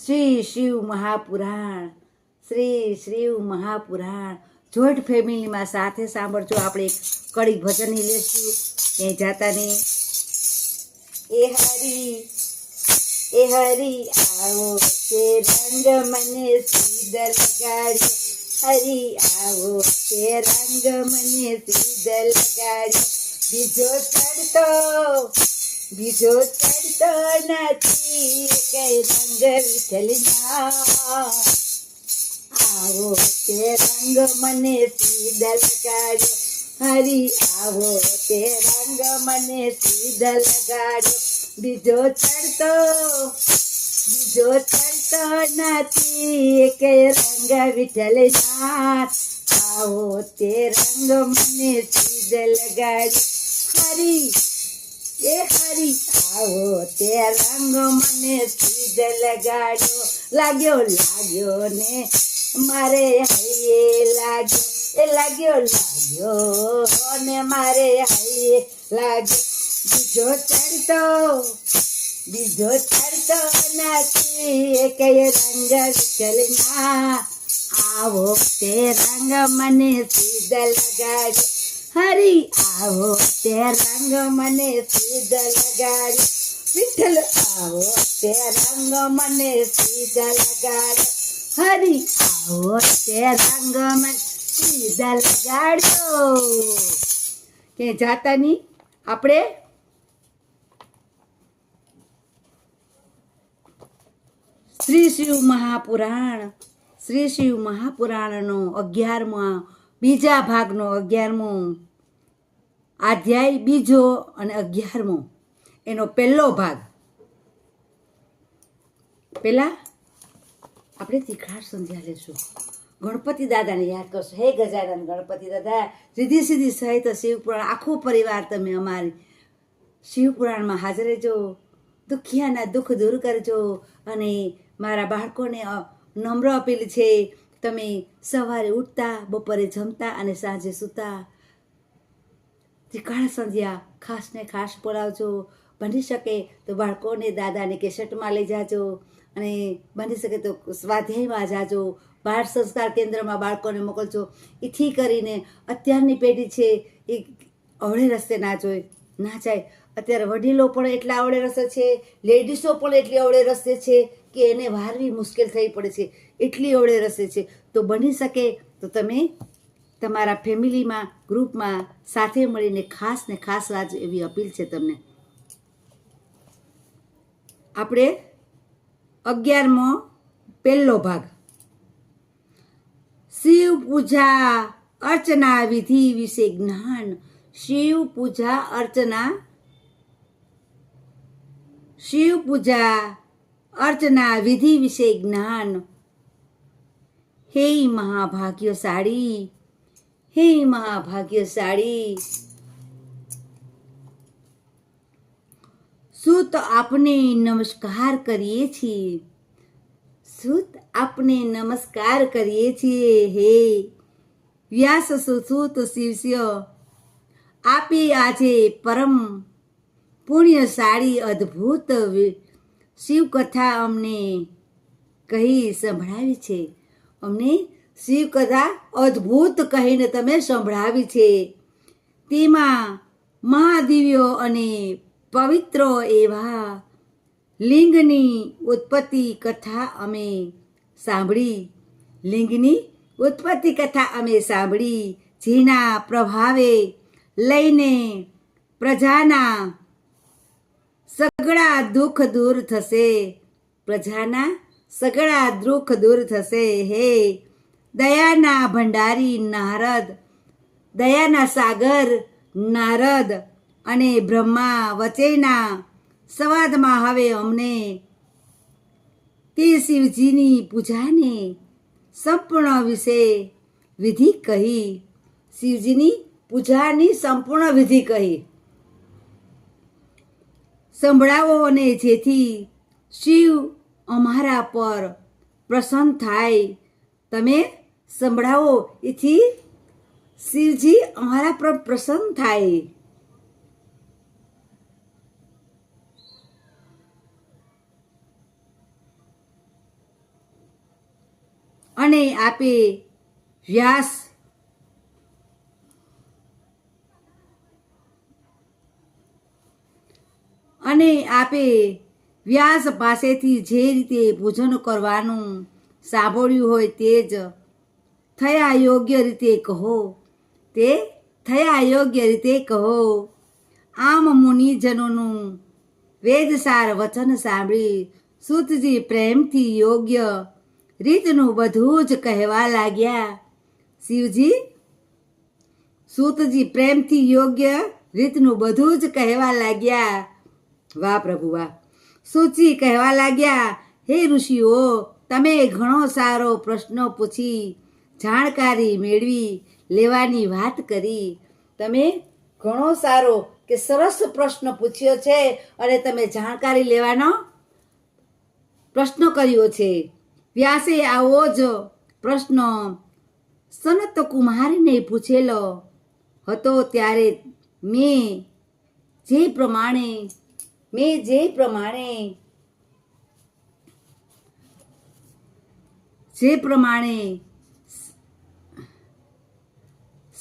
Shri Shiv Mahapuran, Shri Shiv Mahapuran. Joint ફેમિલીમાં સાથે સાંભળજો, આપણે કડી ભજનની લેશું ક્યાંય જાતા નહીં એ હરી એ હરી આવો કે રંગ મને સીધ લગાડ્યો હરી આવો કે રંગ મને સીધ લગાડ્યો બીજો ચડતો બીજો ચડતો નથી કઈ રંગ વિઠલના આવો તે રંગ મને સીધલ લગાડ્યો હરી, આવો તે રંગ મને સીધલ લગાડ્યો બીજો ચડતો બીજો ચડતો નથી કે રંગ વિઠલનાથ આવો તે રંગ મને સીધલ લગાડ્યો હરી એ હરી આવો તે રંગ મને સીધ લગાડ્યો લાગ્યો લાગ્યો ને મારે હૈયે લાગ્યો. એ લાગ્યો લાગ્યો ને મારે હૈયે લાગ્યો. બીજો ચડતો બીજો ચડતો નથી. કે રંગ વિચલના આવો. તે રંગ મને સીધ લગાડ્યો હરી આવો તે રંગ મને સીધ લગાડ્યો વિઠ્ઠલ, આવો તે રંગ મને સીધ લગાડ્યો હરી, આવો તે રંગ મને સીધ લગાડ્યો કે જાતા નહીં આપણે શ્રી શિવ મહાપુરાણ, શ્રી શિવ મહાપુરાણનો અગિયારમાં, બીજા ભાગનો અગિયારમો અધ્યાય બીજો અને અગિયારમો. એનો પહેલો ભાગ. પહેલાં આપણે તીખાર સંધ્યા લેશું. ગણપતિ દાદાને યાદ કરશો. હે ગજાનંદ ગણપતિ દાદા, સીધી સીધી સહિત શિવપુરાણ, આખો પરિવાર તમે અમારી શિવપુરાણમાં હાજર રહેજો. દુખિયાના દુઃખ દૂર કરજો અને મારા બાળકોને નમ્ર અપીલ છે, તમે સવારે ઉઠતા, બપોરે જમતા અને સાંજે સૂતા. ત્રિકાળ સંધ્યા ખાસ ને ખાસ બોલાવજો. બની શકે તો બાળકોને દાદાને કેસેટમાં લઈ જાજો અને બની શકે તો સ્વાધ્યાયમાં જાજો. બાળ સંસ્કાર કેન્દ્રમાં બાળકોને મોકલજો. એથી કરીને અત્યારની પેઢી છે એ અવળે રસ્તે ના જોઈ ના જાય. અત્યારે વડીલો પણ એટલા અવળે રસ્તે છે લેડીઝો પણ એટલી અવળે રસ્તે છે કે એને વારવી મુશ્કેલ થઈ પડે છે. એટલી અવળે રસ્તે છે. તો બની શકે તો તમે તમારા ફેમિલીમાં, ગ્રુપમાં સાથે મળીને ખાસ ને ખાસ વાંચો એવી અપીલ છે તમને. આપણે અગિયારમો પહેલો ભાગ. શિવ પૂજા અર્ચના વિધિ વિશે જ્ઞાન. શિવ પૂજા અર્ચના. શિવ પૂજા અર્ચના વિધિ વિશે જ્ઞાન. હે મહાભાગ્યશાળી હે મહાભાગ્યશાળી. સુત આપને નમસ્કાર કરીએ છીએ. સુત આપને નમસ્કાર કરીએ છીએ હે. વ્યાસ સુસુત શિવસ્ય આપે આજે પરમ પુણ્યશાળી અદ્ભુત શિવકથા અમને કહી સંભળાવી છે. અમને શિવકથા અદ્ભુત કહીને તમે સંભળાવી છે. તેમાં મહાદિવ્યો અને પવિત્રો એવા લિંગની ઉત્પત્તિ કથા અમે સાંભળી. લિંગની ઉત્પત્તિ કથા અમે સાંભળી. જેના પ્રભાવે લઈને પ્રજાના સગળા દુઃખ દૂર થશે. પ્રજાના સગળા દુઃખ દૂર થશે હે દયાના ભંડારી નારદ, દયાના સાગર નારદ અને બ્રહ્મા વચ્ચેના સંવાદમાં હવે અમને તે શિવજીની પૂજાને સંપૂર્ણ વિશે વિધિ કહી, શિવજીની પૂજાની સંપૂર્ણ વિધિ કહી. સંભળાવો અને જેથી શિવ અમારા પર પ્રસન્ન થાય. તમે સંભળાવો. એથી શિવજી અમારા પર પ્રસન્ન થાય. અને આપે વ્યાસ અને આપે વ્યાસ પાસેથી જે રીતે ભોજન કરવાનું સાંભળ્યું હોય તે જ થયા યોગ્ય રીતે કહો. તે થયા યોગ્ય રીતે કહો. આમ મુનિજનોનું વેદસાર વચન સાંભળી સુતજી પ્રેમથી યોગ્ય રીતનું બધું જ કહેવા લાગ્યા. શિવજી, સૂતજી પ્રેમથી યોગ્ય રીતનું બધું જ કહેવા લાગ્યા. વાહ પ્રભુ, વાહ. સુચી કહેવા લાગ્યા, હે ઋષિઓ, તમે ઘણો સારો પ્રશ્ન પૂછી જાણકારી મેળવી લેવાની વાત કરી. તમે ઘણો સારો કે સરસ પ્રશ્ન પૂછ્યો છે અને તમે જાણકારી લેવાનો પ્રશ્ન કર્યો છે. વ્યાસે આવો જ પ્રશ્ન. સનત કુમારીને પૂછેલો હતો ત્યારે મેં જે પ્રમાણે, મેં જે પ્રમાણે જે પ્રમાણે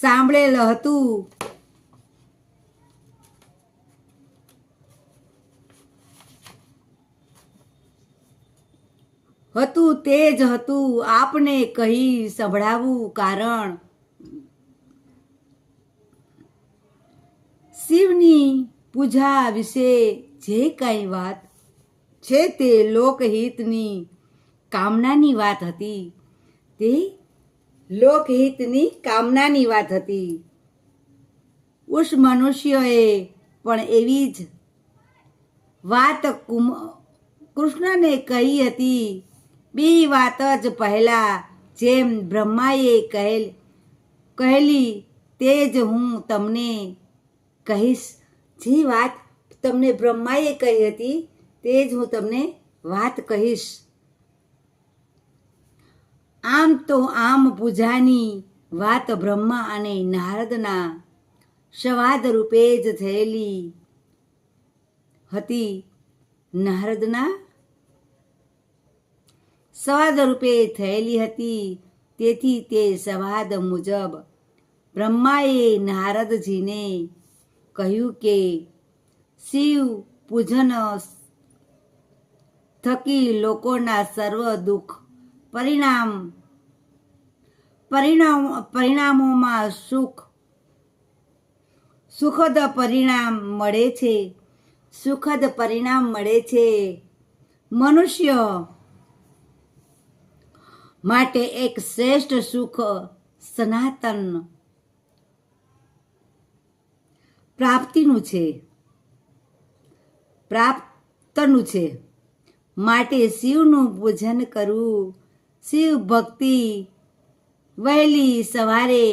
સાંભળેલ હતું. હતું તે જ હતું. આપને કહી સંભળાવું કારણ. શિવની પૂજા વિશે જે કંઈ વાત છે તે લોકહિતની કામનાની વાત હતી. તે લોકહિતની કામનાની વાત હતી. ઉષ મનુષ્યોએ પણ એવી જ વાત કુમ, કૃષ્ણને કહી હતી. બી વાત જ પહેલાં જેમ બ્રહ્માએ કહેલ, કહેલી તે જ હું તમને કહીશ. જે વાત તમને બ્રહ્માએ કહી હતી, તે જ હું તમને વાત કહીશ. આમ તો આમ પૂજાની વાત બ્રહ્મા અને નારદના સંવાદ રૂપે જ થયેલી હતી. નારદના સંવાદ રૂપે થયેલી હતી. તેથી તે સંવાદ મુજબ બ્રહ્માએ નારદજીને કહ્યું કે, શિવ પૂજન થકી લોકોના સર્વ દુઃખ પરિણામ પરિણામ, પરિણામોમાં સુખ, સુખદ પરિણામ મળે છે. સુખદ પરિણામ મળે છે. મનુષ્ય માટે એક શ્રેષ્ઠ સુખ સનાતન પ્રાપ્તિનું છે. પ્રાપ્તનું છે. માટે શિવનું પૂજન કરવું. શિવ ભક્તિ વહેલી સવારે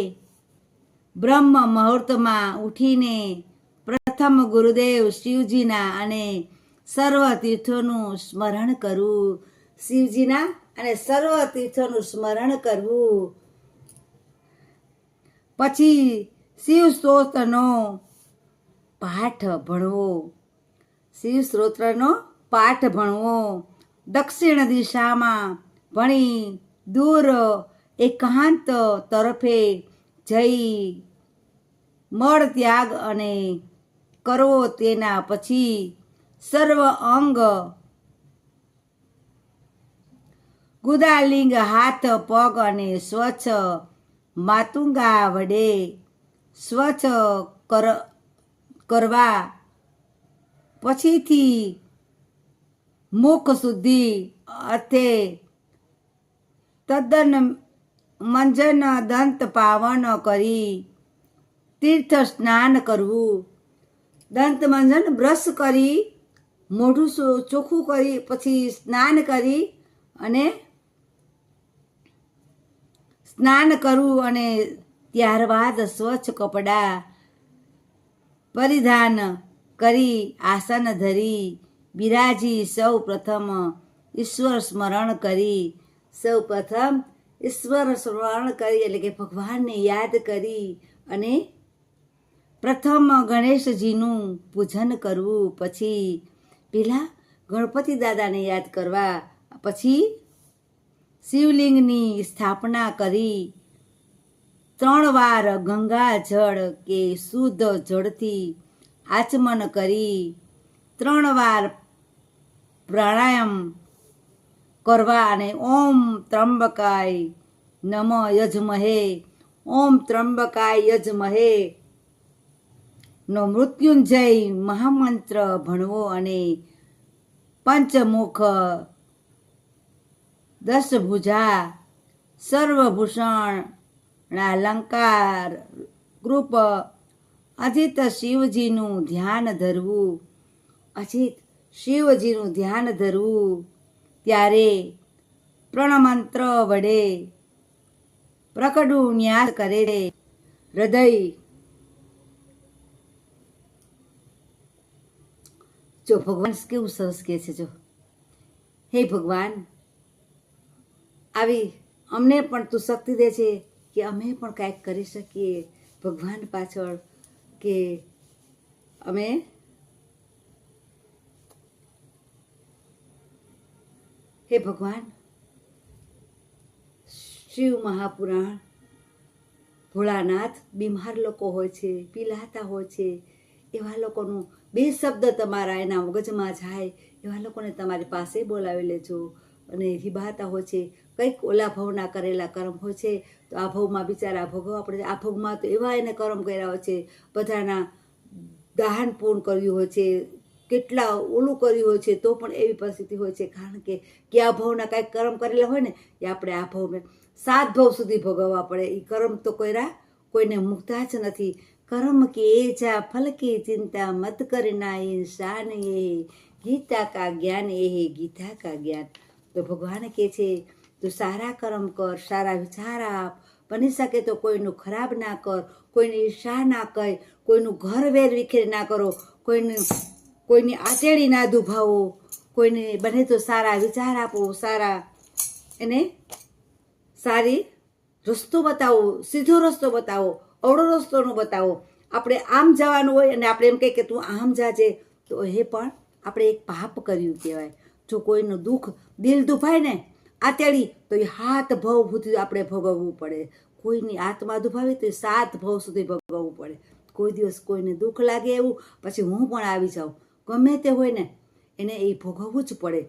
બ્રહ્મ મુહૂર્તમાં ઉઠીને પ્રથમ ગુરુદેવ શિવજીના અને સર્વ તીર્થોનું સ્મરણ કરવું શિવજીના અને સર્વ તીર્થોનું સ્મરણ કરવું. પછી શિવ સ્ત્રોત્રનો પાઠ ભણવો. શિવ સ્ત્રોત્રનો પાઠ ભણવો. દક્ષિણ દિશામાં ભણી દૂર, એકાંત તરફે જઈ મળ ત્યાગ અને કરવો તેના પછી સર્વ અંગ ગુદાલિંગ હાથ, પગ અને સ્વચ્છ માતુંગા વડે સ્વચ્છ કર, કરવા. પછીથી મુખ સુધી અર્થે તદ્દન મંજન દંત પાવન કરી. તીર્થ સ્નાન કરવું. દંત મંજન બ્રશ કરી, મોઢું ચોખ્ખું કરી, પછી સ્નાન કરી અને સ્નાન કરવું અને ત્યારબાદ સ્વચ્છ કપડાં પરિધાન કરી આસન ધરી. બિરાજી સૌ પ્રથમ ઈશ્વર સ્મરણ કરી. સૌ પ્રથમ ઈશ્વર સ્મરણ કરી એટલે કે ભગવાનને યાદ કરી અને પ્રથમ ગણેશજીનું પૂજન કરવું. પછી પેલા ગણપતિ દાદાને યાદ કરવા. પછી શિવલિંગની સ્થાપના કરી. ત્રણ વાર ગંગા જળ કે શુદ્ધ જળથી આચમન કરી. ત્રણ વાર પ્રાણાયામ કરવા અને ઓમ ત્રંબકાય નમ યજમહે, ઓમ ત્રંબકાય યજમહે. નો મૃત્યુંજય મહામંત્ર ભણવો અને પંચમુખ દશભુજા સર્વભૂષણ અલંકાર કૃપ અજીત શિવજીનું ધ્યાન ધરવું, અજીત શિવજીનું ધ્યાન ધરવું. ત્યારે પ્રણમંત્ર વડે પ્રકડું ન્યાસ કરે છે. હૃદય જો ભગવાન કેવું સરસ કહે છે જો. હે ભગવાન, આવી અમને પણ તું શક્તિ દે છે કે અમે પણ કાંઈક કરી શકીએ. ભગવાન પાછળ કે અમે હે ભગવાન, શિવ મહાપુરાણ, ભોળાનાથ બીમાર લોકો હોય છે, પીલાતા હોય છે, એવા લોકોનું બે શબ્દ તમારા એના મગજમાં જાય, એવા લોકોને તમારી પાસે બોલાવી લેજો. અને હિબાતા હોય છે, કંઈક ઓલા ભવના કરેલા કર્મ હોય છે, તો આ ભવમાં બિચારા ભોગવવા પડે આ ભોગમાં તો એવા એને કર્મ કર્યા હોય છે, બધાના દાહન પૂર્ણ કર્યું હોય છે કેટલા ઓલું કર્યું હોય છે, તો પણ એવી પરિસ્થિતિ હોય છે. કારણ કે કે આ ભવના કાંઈક કર્મ કરેલા હોય ને, એ આપણે આ ભાવને, સાત ભવ સુધી ભોગવવા પડે. એ કર્મ તો કર્યા, કોઈને મુકતા જ નથી. કર્મ કે એ જા ફલકી ચિંતા મત કરના શાન એ. ગીતા કા જ્ઞાન એ ગીતા કા જ્ઞાન. તો ભગવાન કહે છે, તું સારા કર્મ કર, સારા વિચાર આપ. બની શકે તો કોઈનું ખરાબ ના કર, કોઈને ઈર્ષા ના કર, કોઈનું ઘર વેર વિખેર ના કરો, કોઈનું કોઈની આચેડી ના દુભાવો, કોઈને બને તો સારા વિચાર આપો, સારા એને સારી રસ્તો બતાવો, સીધો રસ્તો બતાવો, અવળો રસ્તોનો બતાવો. આપણે આમ જવાનું હોય અને આપણે એમ કહીએ કે તું આમ જાજે. તો એ પણ આપણે એક પાપ કર્યું કહેવાય. જો કોઈનું દુઃખ દિલ દુભાય ને આતેડી, તો એ હાથ ભવ સુધી આપણે ભોગવવું પડે. કોઈની આત્મા દુભાવી તો એ સાત ભવ સુધી ભોગવવું પડે. કોઈ દિવસ કોઈને દુઃખ લાગે એવું, પછી હું પણ આવી જાઉં. ગમે તે હોય ને, એને એ ભોગવવું જ પડે.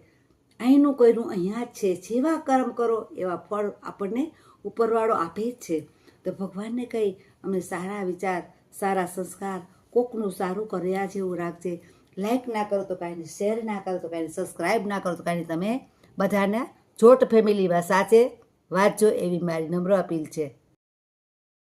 અહીંનું કોઈનું અહીંયા જ છે. જેવા કર્મ કરો, એવા ફળ આપણને ઉપરવાળો આપે જ છે. તો ભગવાનને કહી અમને સારા વિચાર, સારા સંસ્કાર, કોકનું સારું કર્યા જેવું રાખજે. લાઈક ના કરો તો કાંઈ શેર ના કરો તો કાંઈ સબસ્ક્રાઈબ ના કરો તો કાંઈ તમે બધાને જોટ ફેમિલીમાં સાચે વાંચજો એવી મારી નમ્ર અપીલ છે.